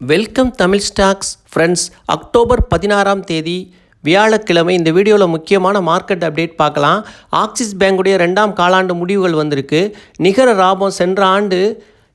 Welcome Tamil stocks friends October பதினாறாம் தேதி வியாழக்கிழமை இந்த வீடியோவில் முக்கியமான மார்க்கெட் அப்டேட் பார்க்கலாம். ஆக்சிஸ் பேங்குடைய ரெண்டாம் காலாண்டு முடிவுகள் வந்திருக்கு. நிகர லாபம் சென்ற ஆண்டு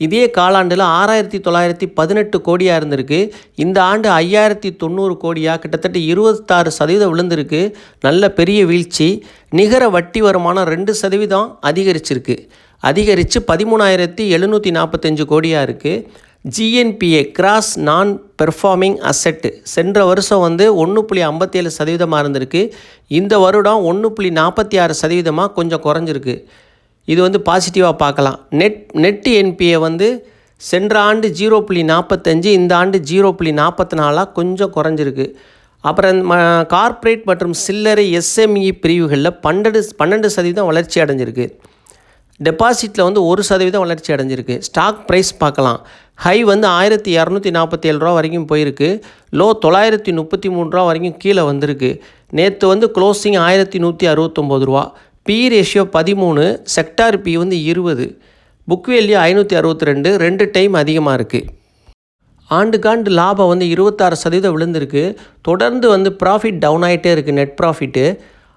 இதே காலாண்டில் ஆறாயிரத்தி தொள்ளாயிரத்தி பதினெட்டு கோடியாக இருந்திருக்கு. இந்த ஆண்டு ஐயாயிரத்தி தொண்ணூறு கோடியாக கிட்டத்தட்ட இருபத்தாறு சதவீதம் விழுந்திருக்கு. நல்ல பெரிய வீழ்ச்சி. நிகர வட்டி வருமானம் ரெண்டு சதவீதம் அதிகரிச்சிருக்கு. அதிகரித்து பதிமூணாயிரத்தி எழுநூற்றி நாற்பத்தஞ்சு கோடியாக இருக்குது GNPA gross non performing asset சென்ற வருஷம் வந்து ஒன்று புள்ளி ஐம்பத்தேழு சதவீதமாக இருந்திருக்கு. இந்த வருடம் ஒன்று புள்ளி நாற்பத்தி ஆறு சதவீதமாக கொஞ்சம் குறைஞ்சிருக்கு. இது வந்து பாசிட்டிவாக பார்க்கலாம். நெட் நெட் என்பிஏ வந்து சென்ற ஆண்டு ஜீரோ புள்ளி நாற்பத்தஞ்சு இந்த ஆண்டு ஜீரோ புள்ளி நாற்பத்தி நாலாக கொஞ்சம் குறைஞ்சிருக்கு. அப்புறம் ம கார்ப்பரேட் மற்றும் சில்லறை எஸ்எம்இ பிரிவுகளில் பன்னெண்டு பன்னெண்டு சதவீதம் வளர்ச்சி அடைஞ்சிருக்கு. டெபாசிட்டில் வந்து ஒரு சதவீதம் வளர்ச்சி அடைஞ்சிருக்கு. ஸ்டாக் ப்ரைஸ் பார்க்கலாம். ஹை வந்து ஆயிரத்தி இரநூத்தி நாற்பத்தி ஏழு ரூபா வரைக்கும் போயிருக்கு. லோ தொள்ளாயிரத்தி முப்பத்தி மூணு ரூபா வரைக்கும் கீழே வந்திருக்கு. நேற்று வந்து க்ளோசிங் ஆயிரத்தி நூற்றி அறுபத்தொம்போது ரூபா. பி ரேஷியோ பதிமூணு செக்டார் பி வந்து இருபது. புக் வேல்யூ ஐநூற்றி அறுபத்தி ரெண்டு ரெண்டு டைம் அதிகமாக இருக்குது ஆண்டுக்காண்டு லாபம் வந்து இருபத்தாறு சதவீதம் விழுந்திருக்கு. தொடர்ந்து வந்து ப்ராஃபிட் டவுன் ஆகிட்டே இருக்குது நெட் ப்ராஃபிட்டு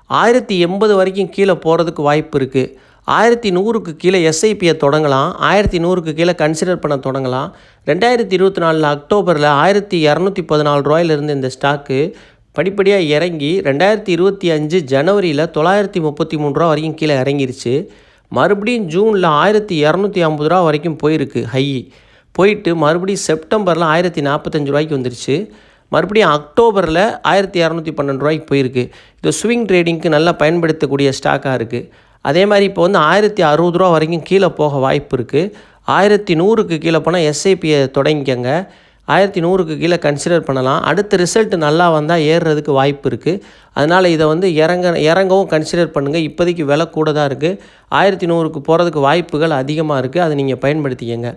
ஆயிரத்தி எண்பது வரைக்கும் கீழே போகிறதுக்கு வாய்ப்பு இருக்குது ஆயிரத்தி நூறுக்கு கீழே எஸ்ஐபியை தொடங்கலாம் ஆயிரத்தி நூறுக்கு கீழே கன்சிடர் பண்ண தொடங்கலாம். ரெண்டாயிரத்தி இருபத்தி நாலில் அக்டோபரில் ஆயிரத்தி இரநூத்தி பதினாலு ரூபாயிலிருந்து இந்த ஸ்டாக்கு படிப்படியாக இறங்கி ரெண்டாயிரத்தி இருபத்தி அஞ்சு ஜனவரியில் தொள்ளாயிரத்தி முப்பத்தி மூணு ரூபா வரைக்கும் கீழே இறங்கிருச்சு. மறுபடியும் ஜூனில் ஆயிரத்தி இரநூத்தி ஐம்பது ரூபா வரைக்கும் போயிருக்கு ஹை போயிட்டு மறுபடியும் செப்டம்பரில் ஆயிரத்தி நாற்பத்தஞ்சு ரூபாய்க்கு வந்துருச்சு. மறுபடியும் அக்டோபரில் ஆயிரத்தி இரநூத்தி பன்னெண்டு ரூபாய்க்கு போயிருக்கு. இது ஸ்விங் ட்ரேடிங்க்கு நல்லா பயன்படுத்தக்கூடிய ஸ்டாக்காக இருக்குது அதே மாதிரி இப்போ வந்து ஆயிரத்தி அறுபது ரூபா வரைக்கும் கீழே போக வாய்ப்பு இருக்குது ஆயிரத்தி நூறுக்கு கீழே போனால் எஸ்ஐபியை தொடங்கிக்கங்க. ஆயிரத்தி நூறுக்கு கீழே கன்சிடர் பண்ணலாம். அடுத்த ரிசல்ட் நல்லா வந்தால் ஏறுறதுக்கு வாய்ப்பு இருக்குது அதனால் இதை வந்து இறங்க இறங்கவும் கன்சிடர் பண்ணுங்கள் இப்போதைக்கு விலை கூட தான் இருக்குது ஆயிரத்தி நூறுக்கு போகிறதுக்கு வாய்ப்புகள் அதிகமாக இருக்குது அதை நீங்கள் பயன்படுத்திக்கங்க.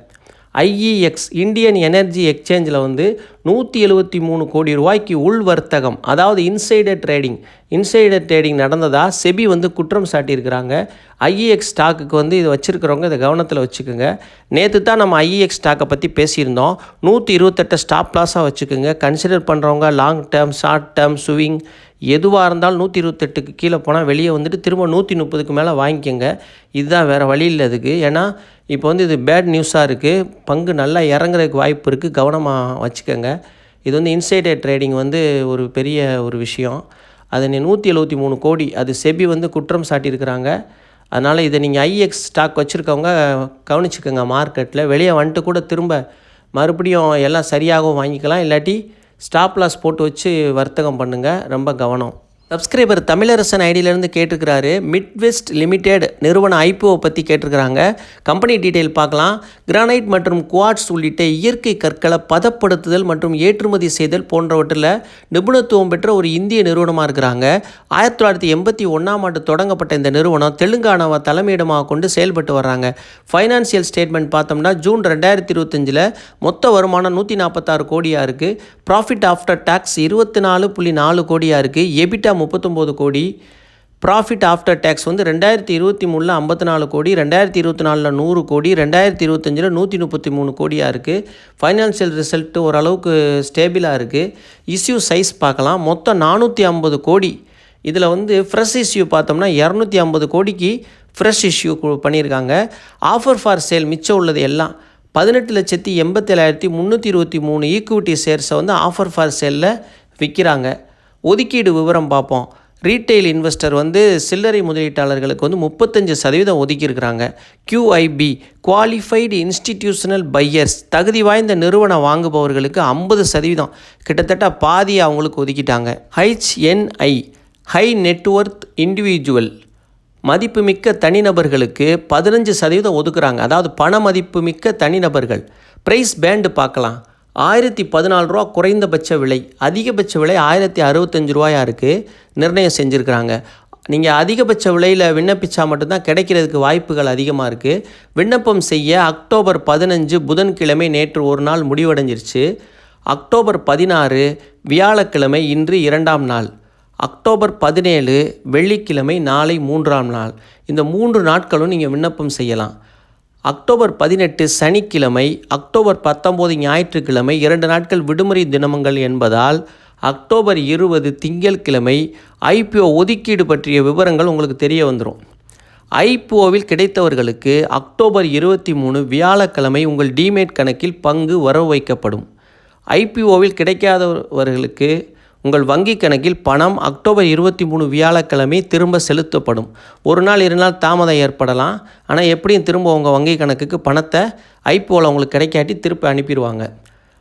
ஐஇஎக்ஸ் இந்தியன் எனர்ஜி எக்ஸ்சேஞ்சில் வந்து நூற்றி எழுபத்தி மூணு கோடி ரூபாய்க்கு உள் வர்த்தகம் அதாவது இன்சைடர் ட்ரேடிங். இன்சைடர் ட்ரேடிங் நடந்ததாக செபி வந்து குற்றம் சாட்டியிருக்கிறாங்க. ஐஇஎக்ஸ் ஸ்டாக்குக்கு வந்து இது வச்சுருக்கிறவங்க இதை கவனத்தில் வச்சுக்கோங்க. நேற்று தான் நம்ம ஐஇஎக்ஸ் ஸ்டாக்கை பற்றி பேசியிருந்தோம். நூற்றி இருபத்தெட்டு ஸ்டாப் லாஸாக வச்சுக்கோங்க. கன்சிடர் பண்ணுறவங்க long term short term swing எதுவாக இருந்தாலும் நூற்றி இருபத்தெட்டுக்கு கீழே போனால் வெளியே வந்துட்டு திரும்ப நூற்றி முப்பதுக்கு மேலே வாங்கிக்கோங்க. இதுதான் வேறு வழி இல்லை அதுக்கு. ஏன்னா இப்போ வந்து இது பேட் நியூஸாக இருக்குது பங்கு நல்லா இறங்குறதுக்கு வாய்ப்பு இருக்குது கவனமாக வச்சுக்கோங்க. இது வந்து இன்சைடர் ட்ரேடிங் வந்து ஒரு பெரிய ஒரு விஷயம். அதை நீ நூற்றி எழுபத்தி மூணு கோடி. அது செபி வந்து குற்றம் சாட்டியிருக்கிறாங்க. அதனால் இதை நீங்கள் ஐஎக்ஸ் ஸ்டாக் வச்சுருக்கவங்க கவனிச்சுக்கோங்க மார்க்கெட்டில் வெளியே வந்துட்டு கூட திரும்ப மறுபடியும் எல்லாம் சரியாகவும் வாங்கிக்கலாம். இல்லாட்டி ஸ்டாப் லாஸ் போட்டு வச்சு வர்த்தகம் பண்ணுங்கள் ரொம்ப கவனம். சப்ஸ்கிரைபர் தமிழரசன் ஐடியிலேருந்து கேட்டிருக்கிறாரு. மிட்வெஸ்ட் லிமிடெட் நிறுவன ஐபிஓ பற்றி கேட்டிருக்கிறாங்க. கம்பெனி டீட்டெயில் பார்க்கலாம். கிரானைட் மற்றும் குவாட்ஸ் உள்ளிட்ட இயற்கை கற்களை பதப்படுத்துதல் மற்றும் ஏற்றுமதி செய்தல் போன்றவற்றில் நிபுணத்துவம் பெற்ற ஒரு இந்திய நிறுவனமாக இருக்கிறாங்க. ஆயிரத்தி தொள்ளாயிரத்தி எண்பத்தி ஒன்றாம் ஆண்டு தொடங்கப்பட்ட இந்த நிறுவனம் தெலுங்கானாவை தலைமையிடமாக கொண்டு செயல்பட்டு வர்றாங்க. ஃபைனான்சியல் ஸ்டேட்மெண்ட் பார்த்தோம்னா ஜூன் ரெண்டாயிரத்தி இருபத்தஞ்சில் மொத்த வருமானம் நூற்றி நாற்பத்தாறு கோடியாக இருக்குது ப்ராஃபிட் ஆஃப்டர் டேக்ஸ் இருபத்தி நாலு புள்ளி நாலு கோடியாக இருக்குது எபிட்டா முப்பத்தொம்போது கோடி. ப்ராஃபிட் ஆஃப்டர் டேக்ஸ் வந்து ரெண்டாயிரத்தி இருபத்தி மூணில் ஐம்பத்தி நாலு கோடி ரெண்டாயிரத்தி இருபத்தி நாலில் நூறு கோடி ரெண்டாயிரத்தி இருபத்தஞ்சில் நூற்றி முப்பத்தி மூணு கோடியாக இருக்குது ஃபைனான்சியல் ரிசல்ட்டு ஓரளவுக்கு ஸ்டேபிளாக இருக்குது இஷ்யூ சைஸ் பார்க்கலாம். மொத்தம் நானூற்றி ஐம்பது கோடி. இதில் வந்து ஃப்ரெஷ் இஷ்யூ பார்த்தோம்னா இரநூத்தி ஐம்பது கோடிக்கு ஃப்ரெஷ் இஷ்யூ பண்ணியிருக்காங்க. ஆஃபர் ஃபார் சேல் மிச்சம் உள்ளது எல்லாம் பதினெட்டு லட்சத்தி எண்பத்தேழாயிரத்தி முந்நூற்றி இருபத்தி மூணு ஈக்குவிட்டி ஷேர்ஸை வந்து ஆஃபர் ஃபார் சேலில் விற்கிறாங்க ஒதுக்கீடு விவரம் பார்ப்போம். ரீட்டைல் இன்வெஸ்டர் வந்து சில்லறை முதலீட்டாளர்களுக்கு வந்து முப்பத்தஞ்சு சதவீதம் ஒதுக்கியிருக்கிறாங்க. கியூஐபி குவாலிஃபைடு இன்ஸ்டிடியூஷனல் பையர்ஸ் தகுதி வாய்ந்த நிறுவனம் வாங்குபவர்களுக்கு ஐம்பது சதவீதம். கிட்டத்தட்ட பாதி அவங்களுக்கு ஒதுக்கிட்டாங்க. HNI high net worth individual மதிப்புமிக்க தனிநபர்களுக்கு பதினஞ்சு சதவீதம் ஒதுக்குறாங்க. அதாவது பண மதிப்புமிக்க தனிநபர்கள். ப்ரைஸ் பேண்டு பார்க்கலாம். ஆயிரத்தி பதினாலு ரூபா குறைந்தபட்ச விலை அதிகபட்ச விலை ஆயிரத்தி அறுபத்தஞ்சு ரூபாயாக இருக்குது நிர்ணயம் செஞ்சுருக்கிறாங்க. நீங்கள் அதிகபட்ச விலையில் விண்ணப்பிச்சா மட்டும்தான் கிடைக்கிறதுக்கு வாய்ப்புகள் அதிகமாக இருக்குது விண்ணப்பம் செய்ய அக்டோபர் பதினஞ்சு புதன்கிழமை நேற்று ஒரு நாள் முடிவடைஞ்சிருச்சு. அக்டோபர் பதினாறு வியாழக்கிழமை இன்று இரண்டாம் நாள். அக்டோபர் பதினேழு வெள்ளிக்கிழமை நாளை மூன்றாம் நாள். இந்த மூன்று நாட்களும் நீங்கள் விண்ணப்பம் செய்யலாம். அக்டோபர் பதினெட்டு சனிக்கிழமை அக்டோபர் பத்தொம்போது ஞாயிற்றுக்கிழமை இரண்டு நாட்கள் விடுமுறை தினமங்கள் என்பதால் அக்டோபர் இருபது திங்கட்கிழமை ஐபிஓ ஒதுக்கீடு பற்றிய விவரங்கள் உங்களுக்கு தெரிய வந்துடும் ஐபிஓவில் கிடைத்தவர்களுக்கு அக்டோபர் இருபத்தி மூணு வியாழக்கிழமை உங்கள் டிமேட் கணக்கில் பங்கு வரவு வைக்கப்படும். ஐபிஓவில் கிடைக்காதவர்களுக்கு உங்கள் வங்கி கணக்கில் பணம் அக்டோபர் இருபத்தி மூணு வியாழக்கிழமை திரும்ப செலுத்தப்படும். ஒரு நாள் இரு நாள் தாமதம் ஏற்படலாம். ஆனால் எப்படியும் திரும்ப உங்கள் வங்கி கணக்குக்கு பணத்தை ஐபோவில் உங்களுக்கு கிடைக்காட்டி திருப்பி அனுப்பிடுவாங்க.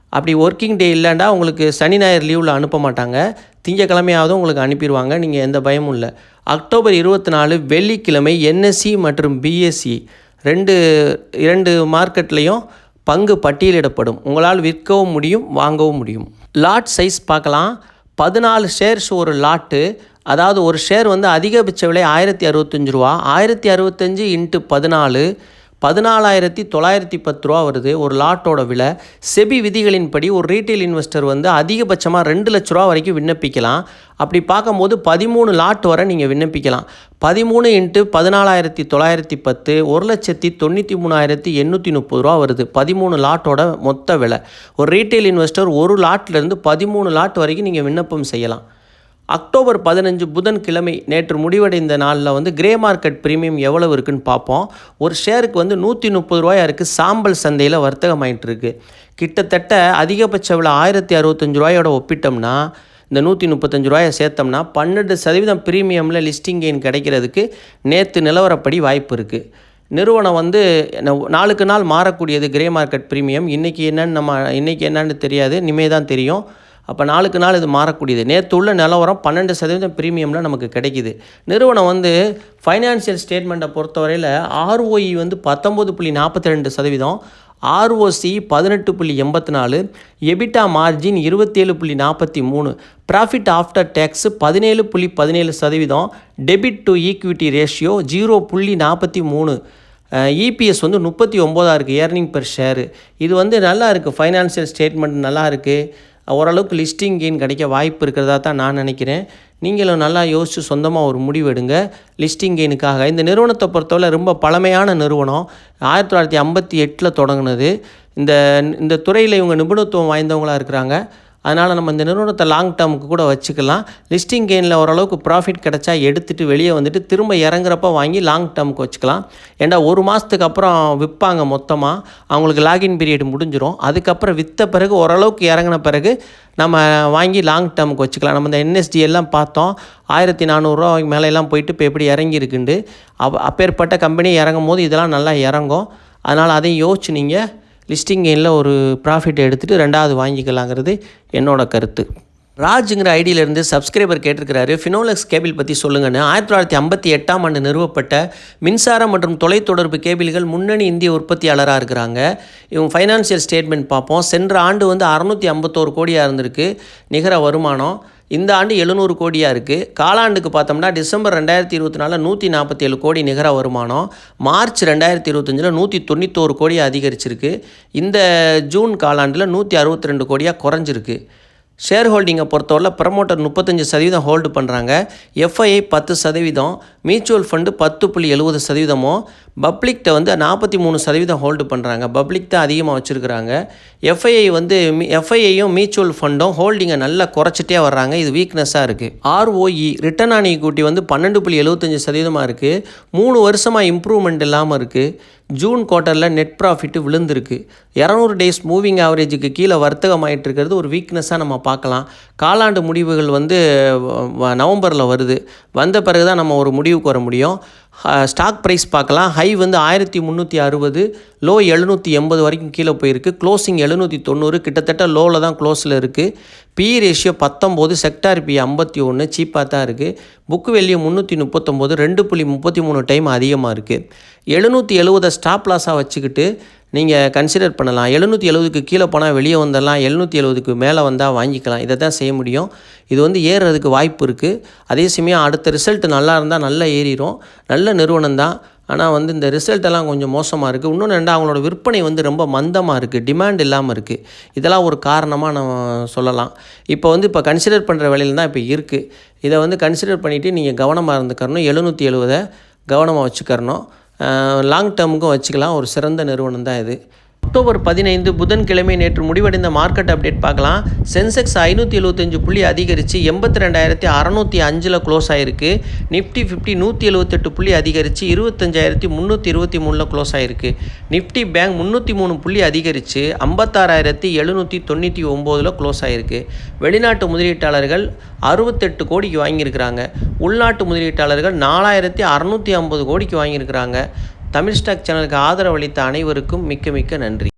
அப்படி ஒர்க்கிங் டே இல்லைண்டா உங்களுக்கு சனி ஞாயிறு லீவில் அனுப்ப மாட்டாங்க. திங்கக்கிழமையாவது உங்களுக்கு அனுப்பிடுவாங்க. நீங்கள் எந்த பயமும் இல்லை. அக்டோபர் இருபத்தி நாலு வெள்ளிக்கிழமை என்எஸ்சி மற்றும் பிஎஸ்சி ரெண்டு இரண்டு மார்க்கெட்லேயும் பங்கு பட்டியலிடப்படும். உங்களால் விற்கவும் முடியும் வாங்கவும் முடியும். லாட் சைஸ் பார்க்கலாம். பதினாலு ஷேர்ஸ் ஒரு லாட்டு அதாவது ஒரு ஷேர் வந்து அதிகபட்ச விலை ஆயிரத்தி அறுபத்தஞ்சு ரூபா. ஆயிரத்தி அறுபத்தஞ்சு இன்ட்டு பதினாலு. பதினாலாயிரத்தி தொள்ளாயிரத்தி பத்து ரூபா வருது. ஒரு லாட்டோட விலை. செபி விதிகளின்படி ஒரு ரீட்டைல் இன்வெஸ்டர் வந்து அதிகபட்சமாக ரெண்டு லட்ச ரூபா வரைக்கும் விண்ணப்பிக்கலாம். அப்படி பார்க்கும்போது பதிமூணு லாட் வரை நீங்கள் விண்ணப்பிக்கலாம். பதிமூணு இன்ட்டு பதினாலாயிரத்தி தொள்ளாயிரத்தி பத்து ஒரு லட்சத்தி தொண்ணூற்றி மூணாயிரத்தி எண்ணூற்றி முப்பது ரூபா வருது. பதிமூணு லாட்டோட மொத்த விலை. ஒரு ரீட்டைல் இன்வெஸ்டர் ஒரு லாட்லேருந்து பதிமூணு லாட் வரைக்கும் நீங்கள் விண்ணப்பம் செய்யலாம். அக்டோபர் பதினஞ்சு புதன்கிழமை நேற்று முடிவடைந்த நாளில் வந்து கிரே மார்க்கெட் ப்ரீமியம் எவ்வளவு இருக்குன்னு பார்ப்போம். ஒரு ஷேருக்கு வந்து நூற்றி முப்பது ரூபாயா இருக்குது சாம்பல் சந்தையில் வர்த்தகமாயிட்டு இருக்கு. கிட்டத்தட்ட அதிகபட்ச விலை ஆயிரத்தி அறுபத்தஞ்சு ரூபாயோட ஒப்பிட்டோம்னா இந்த நூற்றி முப்பத்தஞ்சு ரூபாயை சேர்த்தோம்னா பன்னெண்டு சதவீதம் ப்ரீமியமில் லிஸ்டிங் கெயின் கிடைக்கிறதுக்கு நேற்று நிலவரப்படி வாய்ப்பு இருக்குது நிறுவனம் வந்து நாளுக்கு நாள் மாறக்கூடியது கிரே மார்க்கெட் ப்ரீமியம் இன்றைக்கி என்னன்னு நம்ம இன்றைக்கி என்னன்னு தெரியாது. இனிமே தான் தெரியும். அப்போ நாளுக்கு நாள் இது மாறக்கூடியது. நேற்று உள்ள நிலவரம் பன்னெண்டு சதவீதம் ப்ரீமியமில் நமக்கு கிடைக்கிது. நிறுவனம் வந்து ஃபைனான்சியல் ஸ்டேட்மெண்ட்டை பொறுத்தவரையில் ஆர்ஓஇ வந்து பத்தொம்போது புள்ளி நாற்பத்தி ரெண்டு சதவீதம். ஆர்ஓசி பதினெட்டு புள்ளி எண்பத்தி நாலு எபிட்டா மார்ஜின் இருபத்தேழு புள்ளி நாற்பத்தி மூணு ப்ராஃபிட் ஆஃப்டர் டேக்ஸ் பதினேழு புள்ளி பதினேழு சதவீதம் debit to equity ratio zero புள்ளி நாற்பத்தி மூணு. இபிஎஸ் வந்து முப்பத்தி ஒம்போதாக இருக்குது ஏர்னிங் பெர் ஷேரு இது வந்து நல்லா இருக்குது ஃபைனான்சியல் ஸ்டேட்மெண்ட் நல்லா இருக்குது ஓரளவுக்கு லிஸ்டிங் கெயின் கிடைக்க வாய்ப்பு இருக்கிறதா தான் நான் நினைக்கிறேன். நீங்களும் நல்லா யோசித்து சொந்தமாக ஒரு முடிவெடுங்க லிஸ்டிங் கெயினுக்காக இந்த நிறுவனத்தை பொறுத்தவரை ரொம்ப பழமையான நிறுவனம். ஆயிரத்தி தொள்ளாயிரத்தி ஐம்பத்தி எட்டில் தொடங்குனது. இந்த இந்த துறையில் இவங்க நிபுணத்துவம் வாய்ந்தவங்களாக இருக்கிறாங்க. அதனால் நம்ம இந்த நிறுவனத்தை லாங் டேர்முக்கு கூட வச்சுக்கலாம். லிஸ்டிங் கெயினில் ஓரளவுக்கு ப்ராஃபிட் கிடச்சா எடுத்துகிட்டு வெளியே வந்துட்டு திரும்ப இறங்குறப்ப வாங்கி லாங் டேர்முக்கு வச்சுக்கலாம். ஏன்னா ஒரு மாதத்துக்கு அப்புறம் விற்பாங்க மொத்தமாக அவங்களுக்கு லாகின் பீரியட் முடிஞ்சிடும் அதுக்கப்புறம் விற்ற பிறகு ஓரளவுக்கு இறங்கின பிறகு நம்ம வாங்கி லாங் டேர்முக்கு வச்சுக்கலாம். நம்ம இந்த என்எஸ்டி எல்லாம் பார்த்தோம். ஆயிரத்தி நானூறுரூவா மேலே எல்லாம் போயிட்டு இப்போ எப்படி இறங்கியிருக்குண்டு அப்ப அப்பேற்பட்ட கம்பெனி இறங்கும் போது இதெல்லாம் நல்லா இறங்கும். அதனால் அதையும் யோசிச்சு நீங்கள் லிஸ்டிங் கெயினில் ஒரு ப்ராஃபிட் எடுத்துகிட்டு ரெண்டாவது வாங்கிக்கலாங்கிறது என்னோட கருத்து. ராஜுங்கிற ஐடியிலேருந்து சப்ஸ்கிரைபர் கேட்டிருக்கிறாரு. ஃபினோலெக்ஸ் கேபிள் பற்றி சொல்லுங்கன்னு. ஆயிரத்தி தொள்ளாயிரத்தி ஐம்பத்தி எட்டாம் ஆண்டு நிறுவப்பட்ட மின்சாரம் மற்றும் தொலைத்தொடர்பு கேபிள்கள் முன்னணி இந்திய உற்பத்தியாளராக இருக்கிறாங்க. இவங்க ஃபைனான்சியல் ஸ்டேட்மெண்ட் பார்ப்போம். சென்ற ஆண்டு வந்து அறநூற்றி ஐம்பத்தோரு கோடியாக இருந்திருக்கு. நிகர வருமானம் இந்த ஆண்டு எழுநூறு கோடியாக இருக்குது காலாண்டுக்கு பார்த்தோம்னா டிசம்பர் ரெண்டாயிரத்தி இருபத்தி நாலில் நூற்றி நாற்பத்தேழு கோடி நிகர வருமானம். மார்ச் ரெண்டாயிரத்தி இருபத்தஞ்சில் நூற்றி தொண்ணூத்தோரு கோடி அதிகரிச்சிருக்கு. இந்த ஜூன் காலாண்டில் நூற்றி அறுபத்தி ரெண்டு கோடியாக குறைஞ்சிருக்கு. ஷேர் ஹோல்டிங்கை பொறுத்தவரை ப்ரமோட்டர் முப்பத்தஞ்சு சதவீதம் ஹோல்டு பண்ணுறாங்க எஃப்ஐஐ பத்து சதவீதம். மியூச்சுவல் ஃபண்டு பத்து புள்ளி எழுபது சதவீதமும் பப்ளிக்கிட்ட வந்து நாற்பத்தி மூணு சதவீதம் ஹோல்டு பண்ணுறாங்க பப்ளிக் தான் அதிகமாக வச்சுருக்கிறாங்க. எஃப்ஐஐ வந்து எஃப்ஐஐயும் மியூச்சுவல் ஃபண்டும் ஹோல்டிங்கை நல்லா குறைச்சிட்டே வர்றாங்க. இது வீக்னஸாக இருக்குது ஆர்ஓஇ ரிட்டர்ன் ஆன் ஈக்விட்டி வந்து பன்னெண்டு புள்ளி எழுபத்தஞ்சி சதவீதமாக இருக்குது மூணு வருஷமாக இம்ப்ரூவ்மெண்ட் இல்லாமல் இருக்குது ஜூன் குவார்ட்டரில் நெட் ப்ராஃபிட்டு விழுந்திருக்கு. இரநூறு டேஸ் மூவிங் ஆவரேஜுக்கு கீழே வர்த்தகமாயிட்டு இருக்கிறது ஒரு வீக்னஸாக நம்ம பார்க்கலாம். காலாண்டு முடிவுகள் வந்து நவம்பரில் வருது. வந்த பிறகு தான் நம்ம ஒரு முடிவு முடிவுக்கு வர முடியும். ஸ்டாக் ப்ரைஸ் பார்க்கலாம். ஹை வந்து ஆயிரத்தி முந்நூற்றி அறுபது லோ எழுநூற்றி எண்பது வரைக்கும் கீழே போயிருக்கு. க்ளோசிங் எழுநூற்றி தொண்ணூறு கிட்டத்தட்ட லோவில் தான் க்ளோஸில் இருக்குது பி ரேஷியோ பத்தொம்போது செக்டார் பி ஐம்பத்தி ஒன்று சீப்பாக தான் இருக்குது புக் வெளியே முந்நூற்றி முப்பத்தொம்போது ரெண்டு புள்ளி முப்பத்தி மூணு டைம் அதிகமாக இருக்குது எழுநூற்றி எழுபதை ஸ்டாப் லாஸாக வச்சுக்கிட்டு நீங்கள் கன்சிடர் பண்ணலாம். எழுநூற்றி எழுபதுக்கு கீழே போனால் வெளியே வந்துடலாம். எழுநூற்றி எழுபதுக்கு மேலே வந்தால் வாங்கிக்கலாம். இதை தான் செய்ய முடியும். இது வந்து ஏறுறதுக்கு வாய்ப்பு இருக்குது அதே சமயம் அடுத்த ரிசல்ட் நல்லா இருந்தால் நல்லா ஏறிடும் நல்ல நிறுவனம் தான். ஆனால் வந்து இந்த ரிசல்ட் எல்லாம் கொஞ்சம் மோசமாக இருக்குது இன்னொன்று ரெண்டு அவங்களோட விற்பனை வந்து ரொம்ப மந்தமாக இருக்குது டிமாண்ட் இல்லாமல் இருக்குது இதெல்லாம் ஒரு காரணமாக நம்ம சொல்லலாம். இப்போ வந்து இப்போ கன்சிடர் பண்ணுற வேலையில் தான் இப்போ இருக்குது இதை வந்து கன்சிடர் பண்ணிவிட்டு நீங்கள் கவனமாக இருந்துக்கறணும். எழுநூற்றி எழுபதை கவனமாக வச்சுக்கரணும் லாங் டேர்முக்கும் வச்சுக்கலாம். ஒரு சிறந்த நிறுவனம் தான் இது. அக்டோபர் பதினைந்து புதன்கிழமை நேற்று முடிவடைந்த மார்க்கெட் அப்டேட் பார்க்கலாம். சென்செக்ஸ் ஐநூற்றி எழுபத்தஞ்சு புள்ளி அதிகரித்து எண்பத்தி ரெண்டாயிரத்தி அறநூற்றி அஞ்சில் க்ளோஸ் ஆயிருக்கு. நிஃப்டி ஃபிஃப்டி நூற்றி எழுபத்தெட்டு புள்ளி அதிகரித்து இருபத்தஞ்சாயிரத்தி முந்நூற்றி இருபத்தி மூணில் க்ளோஸ் ஆயிருக்கு. நிஃப்டி பேங்க் முந்நூற்றி மூணு புள்ளி அதிகரித்து ஐம்பத்தாறாயிரத்தி எழுநூற்றி தொண்ணூற்றி ஒம்போதில் க்ளோஸ் ஆயிருக்கு. வெளிநாட்டு முதலீட்டாளர்கள் அறுபத்தெட்டு கோடிக்கு வாங்கியிருக்கிறாங்க. உள்நாட்டு முதலீட்டாளர்கள் நாலாயிரத்தி அறநூற்றி ஐம்பது கோடிக்கு வாங்கியிருக்கிறாங்க. தமிழ் ஸ்டாக் சேனலுக்கு ஆதரவு அளித்த அனைவருக்கும் மிக்க மிக்க நன்றி.